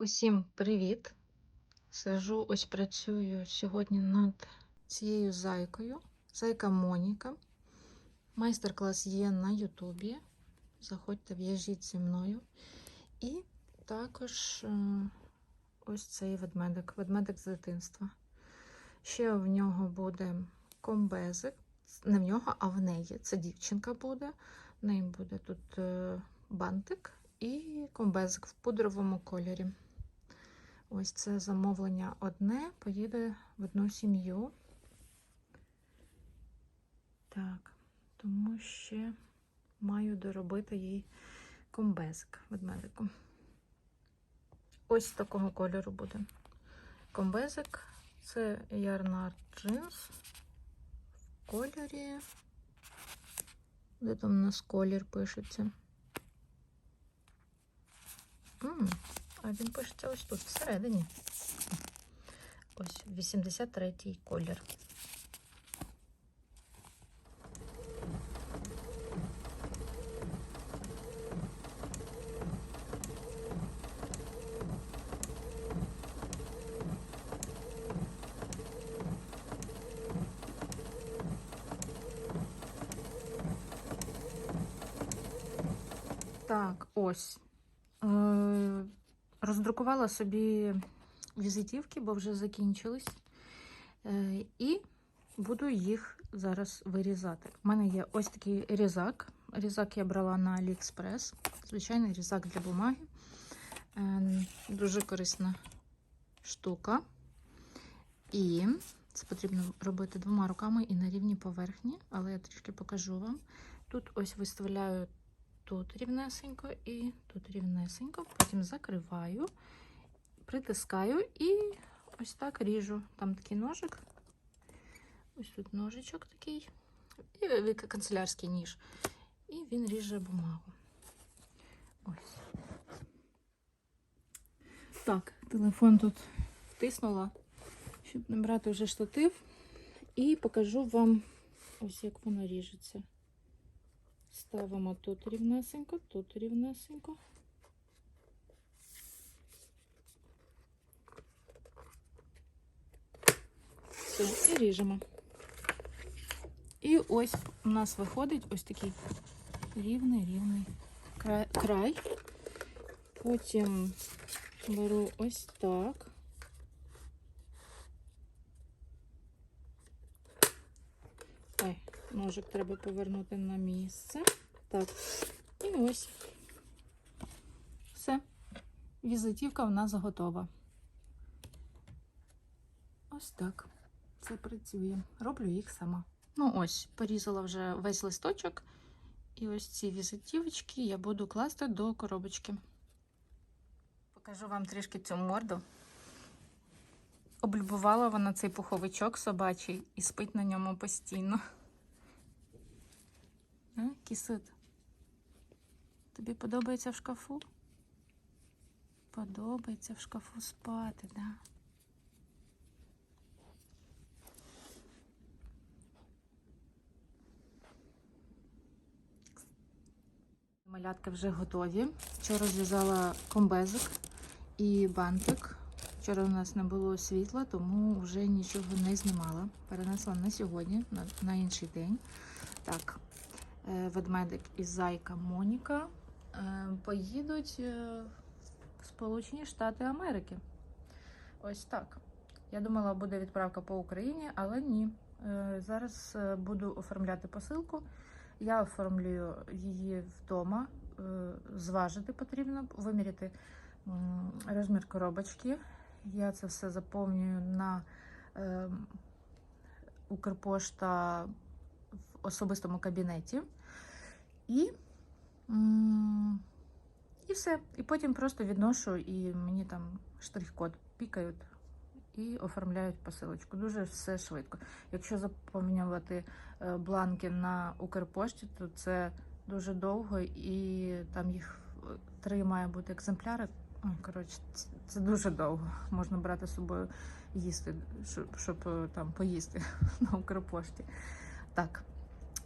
Усім привіт! Сижу, ось працюю сьогодні над цією зайкою. Зайка Моніка. Майстер-клас є на Ютубі. Заходьте, в'яжіть зі мною. І також е, ось цей ведмедик, ведмедик з дитинства. Ще в нього буде комбезик. Не в нього, а в неї. Це дівчинка буде. В неї буде тут е, бантик і комбезик в пудровому кольорі. Ось це замовлення одне, поїде в одну сім'ю. Так, тому ще маю доробити їй комбезик ведмедику. Ось такого кольору буде. Комбезик це ярнар джинс в кольорі. Де там у нас колір пишеться? а він пишеться ось тут, всередині. Ось 83-й колір. Так, ось. Е, собі візитівки, бо вже закінчились. Е, І буду їх зараз вирізати. У мене є ось такий різак. Різак я брала на AliExpress. Звичайний різак для бумаги. Е, Дуже корисна штука. І це потрібно робити двома руками і на рівній поверхні, але я трішки покажу вам. Тут ось виставляю тут рівнесенько і тут рівнесенько, потім закриваю, притискаю і ось так ріжу. Там такий ножик. Ось тут ножичок такий, і канцелярський ніж. І він ріже бумагу. Ось. Так, телефон тут втиснула, щоб не брати вже штатив. І покажу вам ось як воно ріжеться. Ставимо тут рівнесенько, тут рівнесенько. Все, і ріжемо. І ось у нас виходить ось такий рівний рівний край. край. Потім беру ось так. Ой, ножик треба повернути на місце. Так, і ось все. Візитівка в нас готова. Ось так. Це працює. Роблю їх сама. Ну, ось, порізала вже весь листочок. І ось ці візитівочки я буду класти до коробочки. Покажу вам трішки цю морду. Облюбувала вона цей пуховичок собачий і спить на ньому постійно. Кісит? Тобі подобається в шкафу? Подобається в шкафу спати, да? Малятки вже готові. Вчора зв'язала комбезик і бантик. Вчора у нас не було світла, тому вже нічого не знімала. Перенесла на сьогодні, на, на інший день. Так, ведмедик і зайка Моніка е, поїдуть е, в Сполучені Штати Америки. Ось так. Я думала, буде відправка по Україні, але ні. Е, Зараз е, буду оформляти посилку. Я оформлюю її вдома. е, Зважити потрібно, виміряти розмір коробочки. Я це все заповнюю на е, Укрпошта в особистому кабінеті. І, і все. І потім просто відношу, і мені там штрих-код пікають і оформляють посилочку. Дуже все швидко. Якщо заповнювати е, бланки на Укрпошті, то це дуже довго і там їх е, три має бути екземпляри. Коротше, це, це дуже довго. Можна брати з собою їсти, щоб, щоб е, там поїсти на Укрпошті. Так,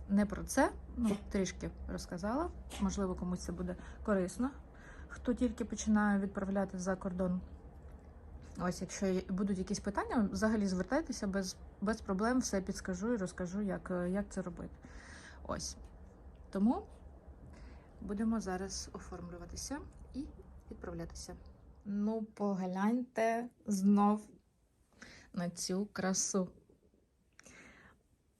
не про це, ну трішки розказала. Можливо, комусь це буде корисно. хто тільки починає відправляти за кордон. Ось, якщо будуть якісь питання, взагалі звертайтеся без, без проблем, все підскажу і розкажу, як, е, як це робити. Ось. Тому будемо зараз оформлюватися і відправлятися. Ну, погляньте знов на цю красу.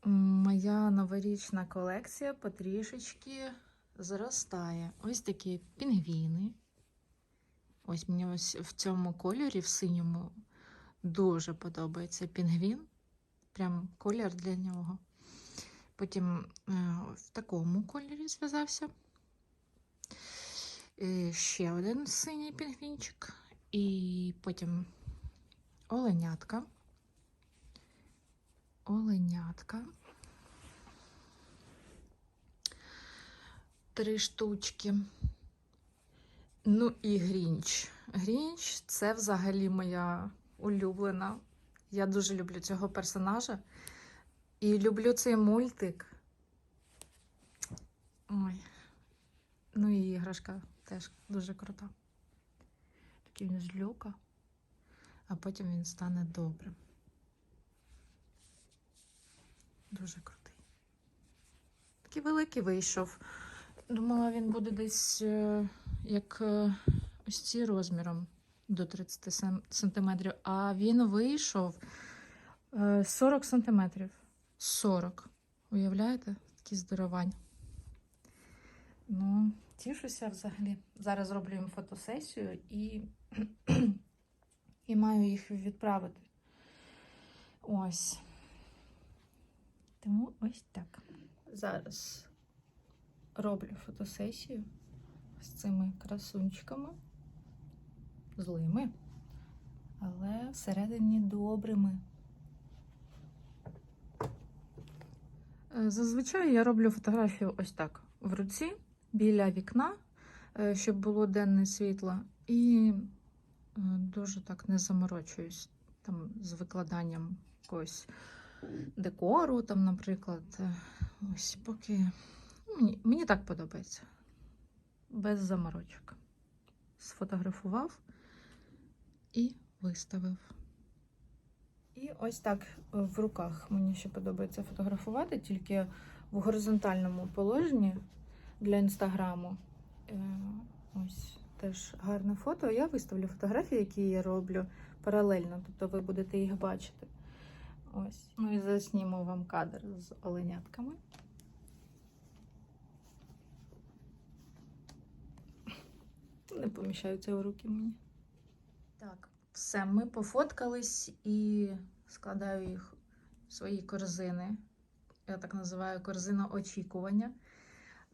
Моя новорічна колекція потрішечки зростає. Ось такі пінгвіни. Ось мені ось в цьому кольорі, в синьому, дуже подобається пінгвін. Прям колір для нього. Потім е, в такому кольорі зв'язався. Е, Ще один синій пінгвінчик. І потім оленятка. Оленятка. Три штучки. Ну і Грінч. Грінч це взагалі моя улюблена. Я дуже люблю цього персонажа. І люблю цей мультик. Ой. Ну і іграшка теж дуже крута. Такий він злюка, а потім він стане добрим. Дуже крутий. Такий великий вийшов. Думала, він буде десь е, як е, ось ці розміром до 30 см, а він вийшов е, 40 сантиметрів. 40. Уявляєте? Такі здоровань. Ну, тішуся взагалі. Зараз роблю їм фотосесію і, і маю їх відправити. Ось. Тому ось так. Зараз роблю фотосесію з цими красунчиками. Злими, але всередині добрими. Е, Зазвичай я роблю фотографію ось так в руці біля вікна, е, щоб було денне світло, і е, дуже так не заморочуюсь там з викладанням якогось декору, там, наприклад. Ось поки ну, мені, мені так подобається. Без заморочок. Сфотографував і виставив. І ось так е, в руках мені ще подобається фотографувати, тільки в горизонтальному положенні для інстаграму. Е, Ось теж гарне фото. Я виставлю фотографії, які я роблю паралельно, тобто ви будете їх бачити. Ось. Ну і засніму вам кадр з оленятками. Не поміщаються у руки мені. Так, все, ми пофоткались і складаю їх в свої корзини. Я так називаю корзина очікування.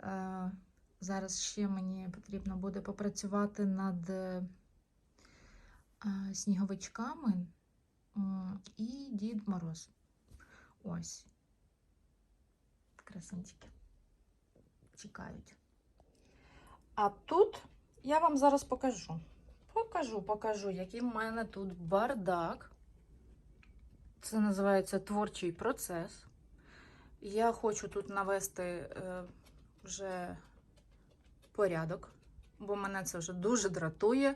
Е, Зараз ще мені потрібно буде попрацювати над е, сніговичками і Дід Мороз. Ось. Красунчики. Чекають. А тут я вам зараз покажу. Покажу, покажу, який в мене тут бардак. Це називається творчий процес. Я хочу тут навести е, вже порядок, бо мене це вже дуже дратує.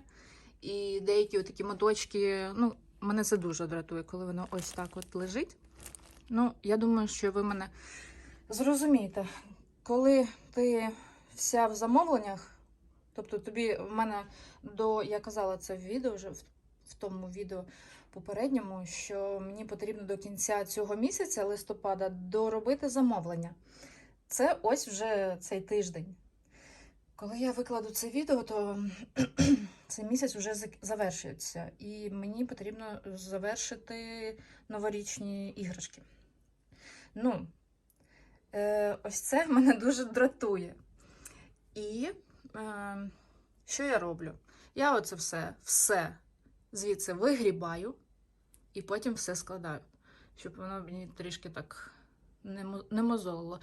І деякі такі моточки, ну, мене це дуже дратує, коли воно ось так от лежить. Ну, я думаю, що ви мене зрозумієте, коли ти вся в замовленнях, тобто тобі в мене до, я казала це в відео вже в, в тому відео попередньому, що мені потрібно до кінця цього місяця, листопада, доробити замовлення. Це ось вже цей тиждень. Коли я викладу це відео, то цей місяць вже завершується, і мені потрібно завершити новорічні іграшки. Ну, е, ось це мене дуже дратує. І е, що я роблю? Я оце все, все звідси вигрібаю і потім все складаю, щоб воно мені трішки так не, мозолило.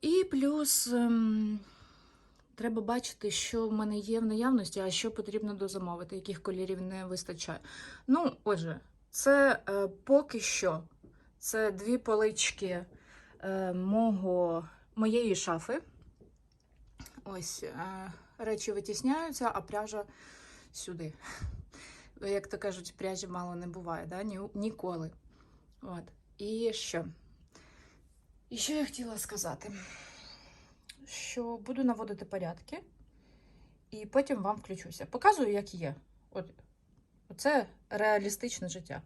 І плюс ем, треба бачити, що в мене є в наявності, а що потрібно дозамовити, яких кольорів не вистачає. Ну, отже, це е, поки що це дві полички е, мого, моєї шафи. Ось е, речі витісняються, а пряжа сюди. Як то кажуть, пряжі мало не буває, да? Ні, ніколи. От. І що? І що я хотіла сказати? Що буду наводити порядки, і потім вам включуся. Показую, як є. От, Оце реалістичне життя.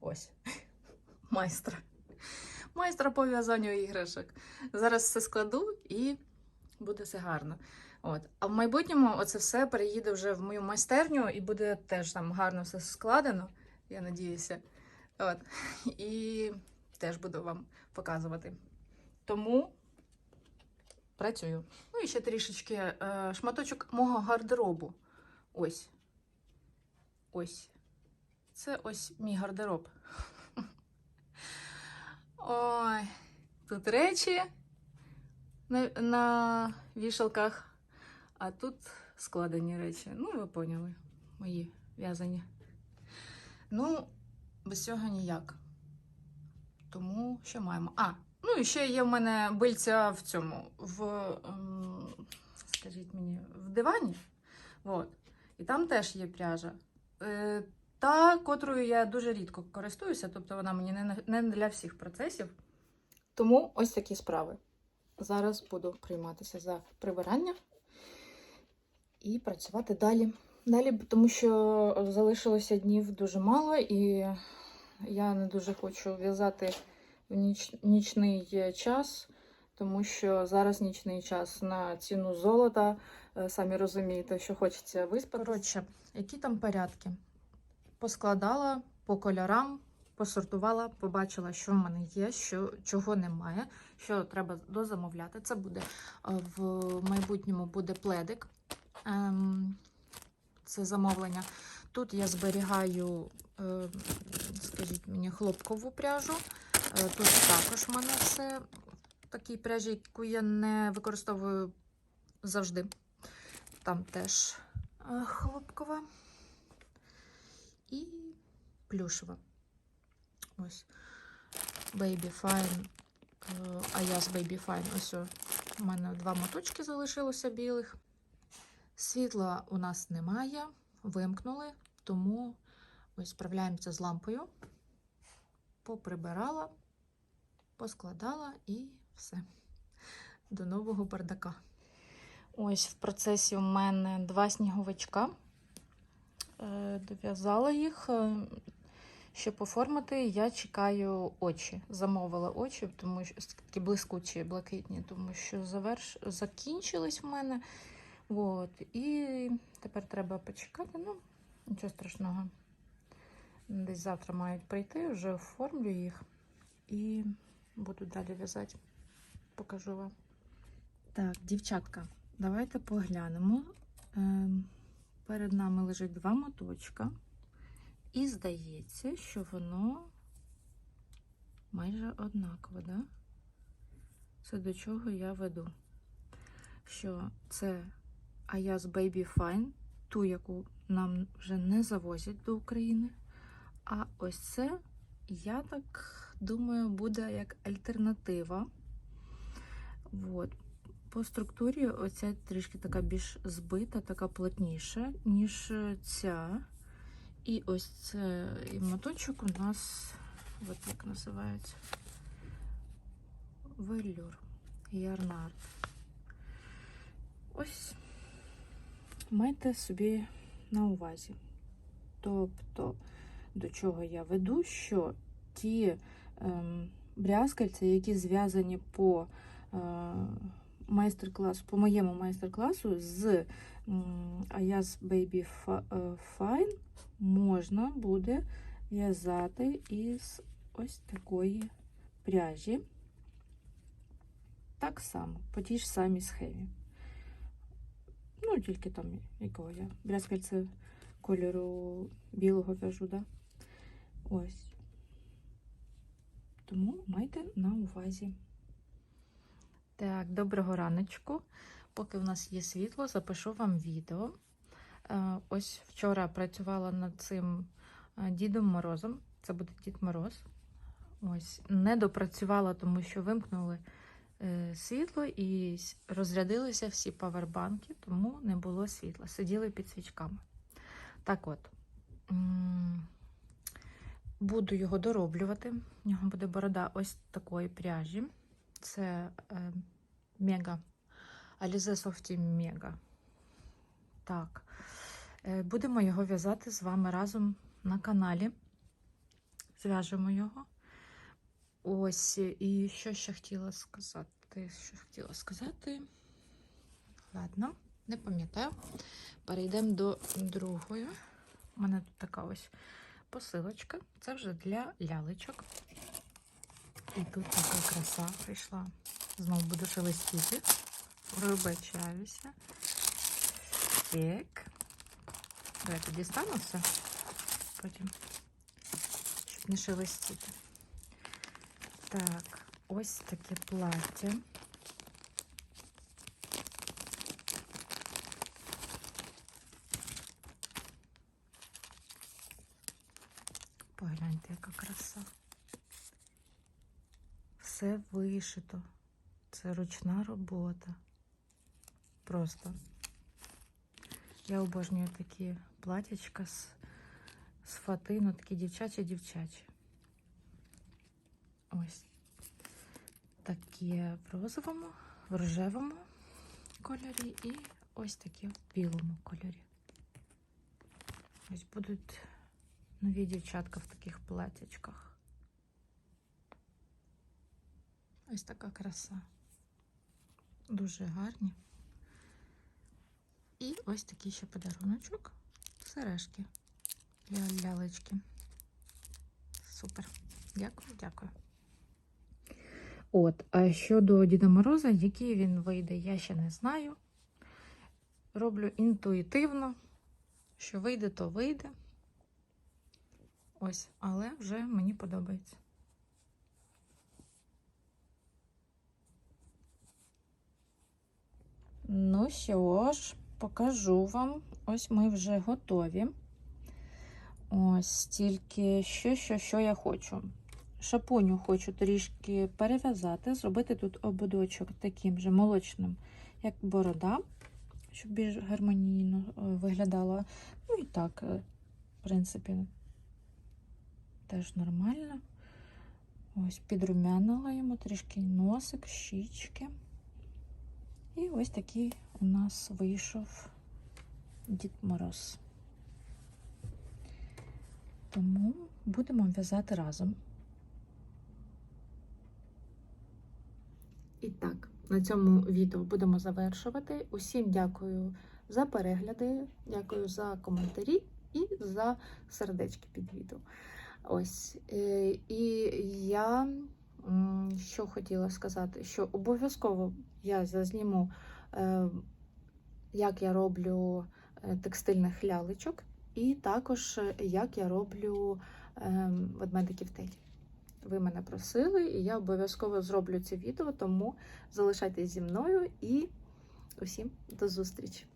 Ось. Майстра. Майстра по в'язанню іграшок. Зараз все складу і буде все гарно. От. А в майбутньому оце все переїде вже в мою майстерню і буде теж там гарно все складено, я надіюся. От. І теж буду вам показувати. Тому працюю. Ну і ще трішечки е, шматочок мого гардеробу. Ось. Ось. Це ось мій гардероб. Ой, тут речі на, на вішалках, а тут складені речі. Ну, ви поняли, мої в'язані. Ну, без цього ніяк. Тому що маємо? А, ну і ще є в мене бильця в цьому, в, ем, скажіть мені, в дивані. От. І там теж є пряжа. Е, та, котрою я дуже рідко користуюся, тобто вона мені не для всіх процесів. Тому ось такі справи. Зараз буду прийматися за прибирання і працювати далі. Далі, тому що залишилося днів дуже мало, і я не дуже хочу в'язати в ніч, нічний час, тому що зараз нічний час на ціну золота. Е, Самі розумієте, що хочеться виспати. Коротше, які там порядки? Поскладала по кольорам, посортувала, побачила, що в мене є, що, чого немає, що треба дозамовляти. Це буде е, в майбутньому буде пледик. Ем, Це замовлення. Тут я зберігаю, е, скажіть мені, хлопкову пряжу. Е, Тут також в мене все в пряжі, яку я не використовую завжди. Там теж е, хлопкова і плюшева. Ось. Baby Fine. е, Аяз Baby Fine. Ось у мене два моточки залишилося білих. Світла у нас немає, вимкнули, тому ось справляємося з лампою. Поприбирала, поскладала і все. До нового бардака. Ось в процесі у мене два сніговичка. Е, Дов'язала їх. Е, Щоб оформити, я чекаю очі. Замовила очі, тому що такі блискучі, блакитні, тому що заверш... закінчились в мене. От. І тепер треба почекати. Ну, нічого страшного. Десь завтра мають прийти, вже оформлю їх і буду далі в'язати. Покажу вам. Так, дівчатка, давайте поглянемо. Ем, Перед нами лежить два моточка. І здається, що воно майже однакове, да? Це до чого я веду. Що це Ayaz Baby Fine, ту, яку нам вже не завозять до України. А ось це, я так думаю, буде як альтернатива. От. По структурі оця трішки така більш збита, така плотніша, ніж ця. І ось цей моточок у нас, от як називається, велюр, ярнард. Ось майте собі на увазі. Тобто, до чого я веду, що ті ем, брязкальці, які зв'язані по е, майстер-класу, по моєму майстер-класу з м, Ayaz Baby е, Fine, можна буде в'язати із ось такої пряжі. Так само, по тій ж самій схемі. Ну, тільки там, якого я брязкальце кольору білого в'яжу, да? Ось. Тому майте на увазі. Так, доброго раночку. Поки в нас є світло, запишу вам відео. Е, Ось вчора працювала над цим е, Дідом Морозом. Це буде Дід Мороз. Ось, не допрацювала, тому що вимкнули е, світло і розрядилися всі павербанки, тому не було світла. Сиділи під свічками. Так от, буду його дороблювати. У нього буде борода ось такої пряжі. Це е, мега. Alize Softy Mega. Так. Е, Будемо його в'язати з вами разом на каналі. Зв'яжемо його. Ось, і що ще хотіла сказати? Що хотіла сказати? Ладно, не пам'ятаю. Перейдемо до другої. У мене тут така ось посилочка. Це вже для лялечок. І тут така краса прийшла. Знову буду шелестіти. Вибачаюся. Так. Давайте дістану все. Потім, щоб не шелестіти. Так, ось таке плаття. Яка краса. Все вишито. Це ручна робота. Просто. Я обожнюю такі платячка з, з фатину, такі дівчачі-дівчачі. Ось. Такі в розовому, в рожевому кольорі і ось такі в білому кольорі. Ось будуть нові дівчатка в таких платячках. Ось така краса. Дуже гарні. І ось такий ще подаруночок. Сережки для лялечки. Супер. Дякую, дякую. От, а щодо Діда Мороза, який він вийде, я ще не знаю. Роблю інтуїтивно. Що вийде, то вийде. Ось, але вже мені подобається. Ну що ж, покажу вам. Ось ми вже готові. Ось тільки що, що, що я хочу. Шапуню хочу трішки перев'язати, зробити тут ободочок таким же молочним, як борода, щоб більш гармонійно е, виглядала. Ну і так, е, в принципі, теж нормально. Ось підрумянила йому трішки носик, щічки. І ось такий у нас вийшов Дід Мороз. Тому будемо в'язати разом. І так, на цьому відео будемо завершувати. Усім дякую за перегляди, дякую за коментарі і за сердечки під відео. Ось. е, І я що хотіла сказати, що обов'язково я зазніму, е, як я роблю е, текстильних лялечок, і також як я роблю ведмедиків Теді. Ви мене просили, і я обов'язково зроблю це відео, тому залишайтесь зі мною і усім до зустрічі!